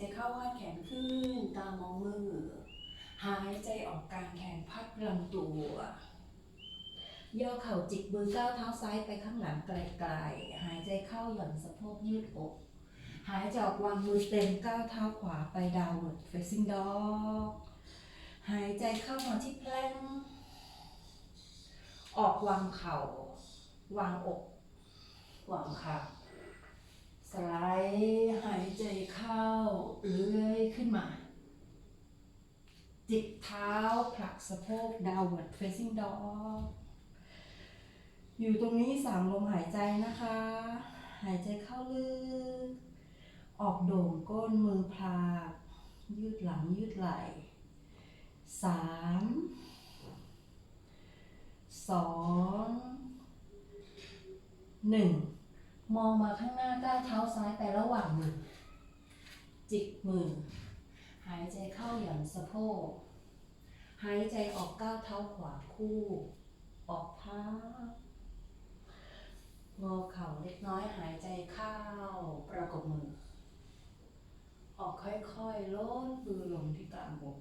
ใจเข้าวาดแขนขึ้น ตามองมือ หายใจออกกลางแขนพัดลำตัว ย่อเข่าจิกมือก้าวเท้าซ้ายไปข้างหลังไกลๆ หายใจเข้าหย่อนสะโพกยืดอก หายใจออกวางมือเต็มก้าวเท้าขวาไปดาวน์ facing dog หายใจเข้ามาที่แพลงออกวางเข่าวางอก วางขาสไลด์หายใจเข้า เลื้อยขึ้นมา จิกเท้าผลักสะโพก downward facing dog อยู่ตรงนี้สามลมหายใจนะคะ หายใจเข้าลึก ออกโด่งก้นมือพลากยืดหลังยืดไหล่สามสองหนึ่งมองมาข้างหน้าก้าวเท้าซ้ายไประหว่าง จิกมือ หายใจเข้าหย่อนสะโพก หายใจออกก้าวเท้าขวาคู่ ออกพักงอเข่าเล็กน้อยหายใจเข้าประกบมือ ออกค่อยๆลดมือลงที่กลางอก